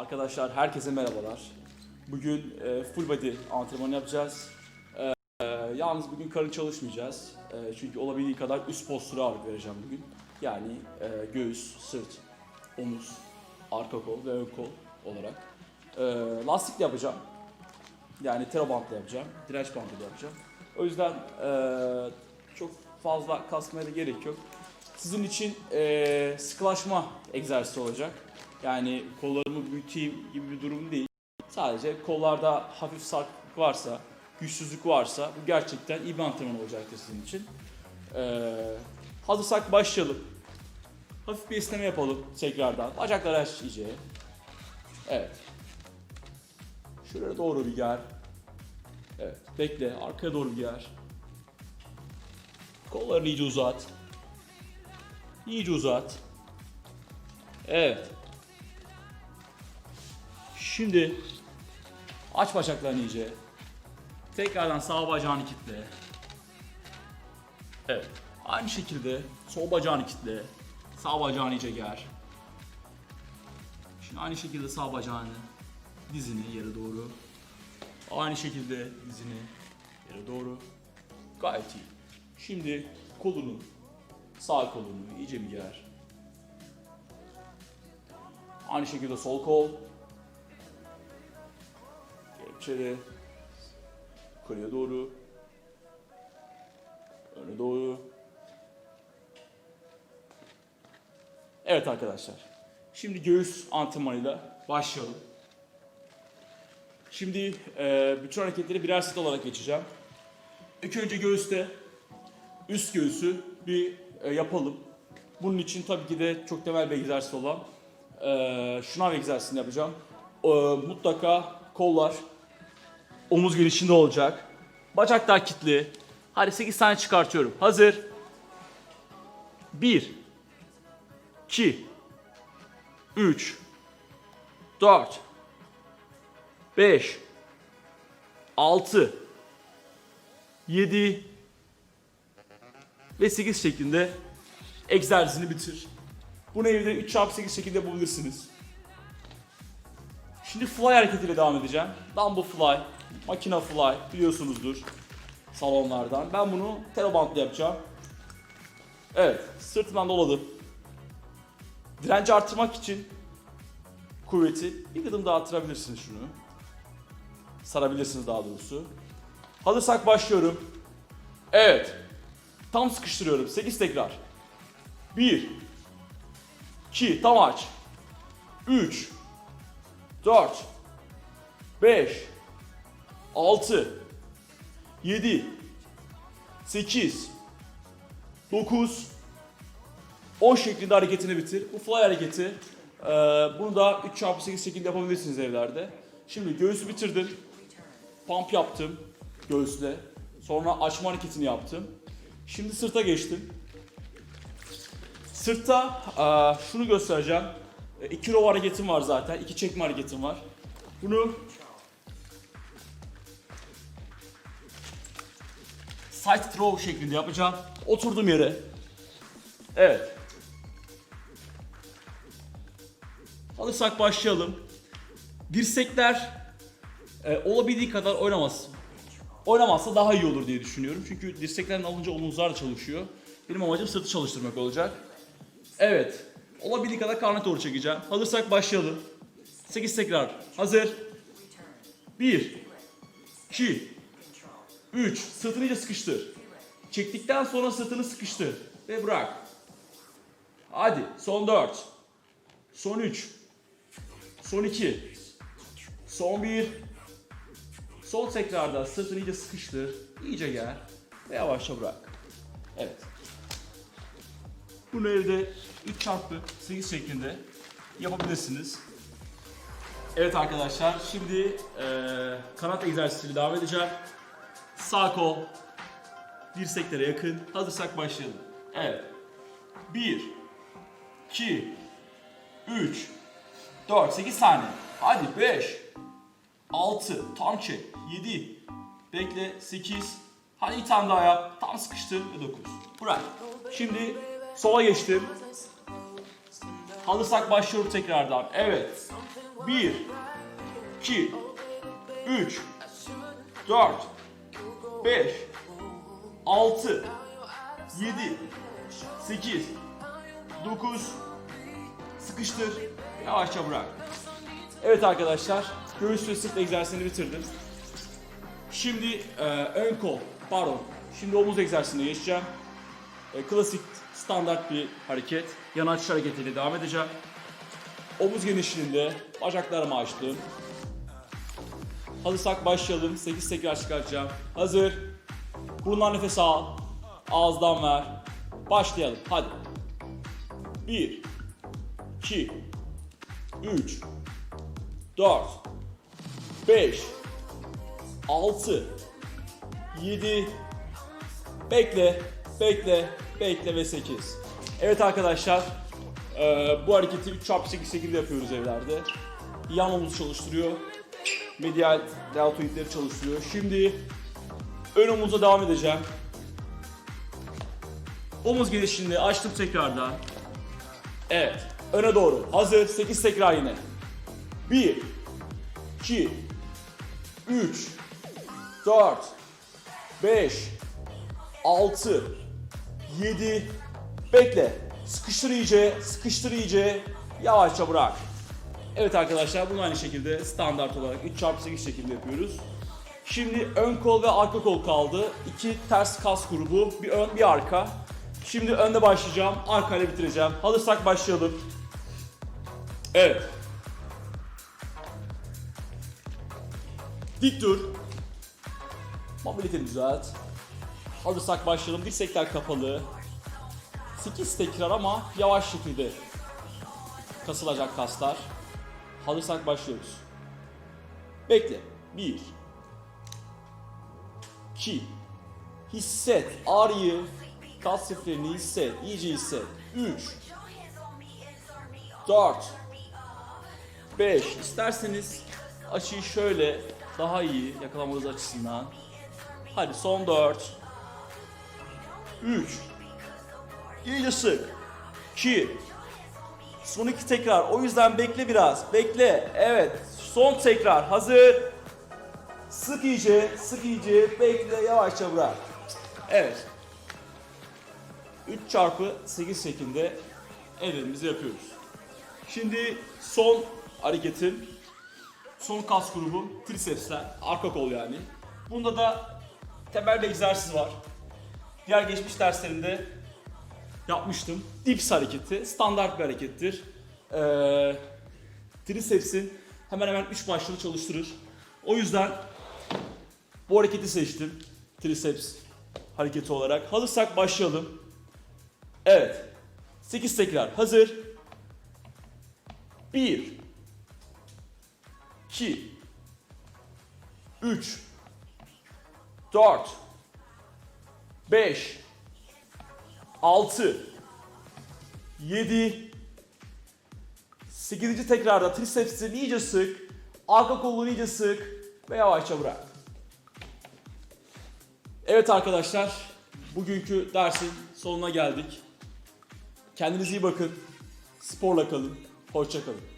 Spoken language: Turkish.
Arkadaşlar herkese merhabalar. Bugün e, full body antrenmanı yapacağız. E, e, yalnız bugün karın çalışmayacağız. E, çünkü olabildiği kadar üst postüre ağırlık vereceğim bugün. Yani e, göğüs, sırt, omuz, arka kol ve ön kol olarak. E, lastikle yapacağım. Yani tero bantla yapacağım. Direnç bandıyla yapacağım. O yüzden e, çok fazla kasmaya da gerek yok. Sizin için e, sıkılaşma egzersizi olacak. Yani kollarımı büyüteyim gibi bir durum değil. Sadece kollarda hafif sarkıklık varsa, güçsüzlük varsa bu gerçekten iyi bir antrenman olacaktır sizin için. E, hazırsak başlayalım. Hafif bir esneme yapalım tekrardan. Bacakları aç iyice. Evet. Şuraya doğru bir gel. Evet. Bekle. Arkaya doğru bir gel. Kollarını iyice uzat. İyice uzat. Evet. Şimdi aç bacaklarını iyice. Tekrardan sağ bacağını kitle. Evet. Aynı şekilde sol bacağını kitle. Sağ bacağını iyice ger. Şimdi aynı şekilde sağ bacağını dizini yere doğru. Aynı şekilde dizini yere doğru. Gayet iyi. Şimdi kolunu, sağ kolunu iyice bir ger. Aynı şekilde sol kol. Kepçeli. Yukarıya doğru. Öne doğru. Evet arkadaşlar. Şimdi göğüs antrenmanıyla başlayalım. Şimdi e, bütün hareketleri birer set olarak geçeceğim. İlk önce göğüste üst göğüsü bir e, yapalım. Bunun için tabii ki de çok temel bir egzersiz olan e, şınav egzersizini yapacağım. E, mutlaka kollar omuz gelişinde olacak. Bacaklar kilitli. Hadi 8 tane çıkartıyorum. Hazır. 1 2 3 4 5 6 7 ve 8 şeklinde egzersizini bitir. Bunu evde 3x8 şekilde yapabilirsiniz. Şimdi fly hareketiyle devam edeceğim. Dumbbell fly, makina fly biliyorsunuzdur salonlardan. Ben bunu terobantla yapacağım. Evet, sırtımdan doladım. Direnci arttırmak için kuvveti bir gıdım daha arttırabilirsiniz şunu. Sarabilirsiniz daha doğrusu. Hazırsak başlıyorum. Evet. Tam sıkıştırıyorum. 8 tekrar. 1 2 tam aç. 3 4 5 6 7 8 9 10 şeklinde hareketini bitir. Bu fly hareketi. Ee, bunu da 3x8 şeklinde yapabilirsiniz evlerde. Şimdi göğüsü bitirdim. Pump yaptım göğüsle. Sonra açma hareketini yaptım. Şimdi sırta geçtim. Sırtta eee, şunu göstereceğim. E, row hareketim var zaten. iki çekme hareketim var. Bunu side throw şeklinde yapacağım. Oturdum yere. Evet. Alırsak başlayalım. Dirsekler e, olabildiği kadar oynamasın. Oynamazsa daha iyi olur diye düşünüyorum. Çünkü dirseklerin alınca omuzlar çalışıyor. Benim amacım sırtı çalıştırmak olacak. Evet. Olabildiği kadar karnına doğru çekeceğim. Hazırsak başlayalım. 8 tekrar. Hazır. 1 2 3 Sırtını iyice sıkıştır. Çektikten sonra sırtını sıkıştır. Ve bırak. Hadi. Son 4. Son 3. Son 2. Son 1. Son tekrarda sırtını iyice sıkıştır. İyice gel. Ve yavaşça bırak. Evet. Bunu evde 3 çarpı 8 şeklinde yapabilirsiniz. Evet arkadaşlar şimdi eee kanat egzersiziyle devam edeceğim. Sağ kol dirseklere yakın. Hazırsak başlayalım. Evet. 1 2 3 4 8 saniye. Hadi 5 6 tam çek 7 bekle 8 hadi bir tane daha yap tam sıkıştır ve 9 bırak şimdi sola geçtim hazırsak başlıyorum tekrardan evet 1 2 3 4 5 6 7 8 9 Sıkıştır. Yavaşça bırak. Evet arkadaşlar. Göğüs ve sırt egzersizini bitirdim. Şimdi e, ön kol, pardon. Şimdi omuz egzersizine geçeceğim. E, klasik, standart bir hareket. Yan açış hareketiyle devam edeceğim. Omuz genişliğinde bacaklarımı açtım. Hazırsak başlayalım. 8 tekrar çıkartacağım. Hazır. Burundan nefes al. Ağızdan ver. Başlayalım. Hadi. 1 2 3 4 5 6 7 Bekle, bekle, bekle ve 8. Evet arkadaşlar, bu hareketi 3x8 şekilde yapıyoruz evlerde. Yan omuz çalıştırıyor. Medial deltoidleri çalıştırıyor. Şimdi ön omuza devam edeceğim. Omuz genişliğinde açtım tekrardan. Evet. Öne doğru. Hazır. 8 tekrar yine. 1 2 3 4 5 6 7 Bekle. Sıkıştır iyice. Sıkıştır iyice. Yavaşça bırak. Evet arkadaşlar bunu aynı şekilde standart olarak 3x8 şekilde yapıyoruz. Şimdi ön kol ve arka kol kaldı. İki ters kas grubu. Bir ön bir arka. Şimdi önde başlayacağım. Arkayla bitireceğim. Hazırsak başlayalım. Evet. Dik dur. Mobiliteni düzelt. Hazırsak başlayalım. Dirsekler kapalı. 8 tekrar ama yavaş şekilde kasılacak kaslar. Hazırsak başlıyoruz. Bekle. 1 2 Hisset. Ağrıyı. Kas siflerini hisset. İyice hisset. 3 4 5 İsterseniz açıyı şöyle daha iyi yakalamanız açısından. Hadi son 4 3 İyice sık 2 Son iki tekrar. O yüzden bekle biraz. Bekle. Evet. Son tekrar. Hazır. Sık iyice. Sık iyice. Bekle. Yavaşça bırak. Evet. 3 çarpı 8 şeklinde ellerimizi yapıyoruz. Şimdi son hareketim. Son kas grubu trisepsler. Arka kol yani. Bunda da temel bir egzersiz var. Diğer geçmiş derslerimde yapmıştım. Dips hareketi. Standart bir harekettir. Ee, tricepsin hemen hemen 3 başlığı çalıştırır. O yüzden bu hareketi seçtim. Triceps hareketi olarak. Hazırsak başlayalım. Evet. 8 tekrar. Hazır. 1 2 3 4 5 6 7 8. tekrarda tricepsini iyice sık, arka kolunu iyice sık ve yavaşça bırak. Evet arkadaşlar, bugünkü dersin sonuna geldik. Kendinize iyi bakın, sporla kalın, hoşça kalın.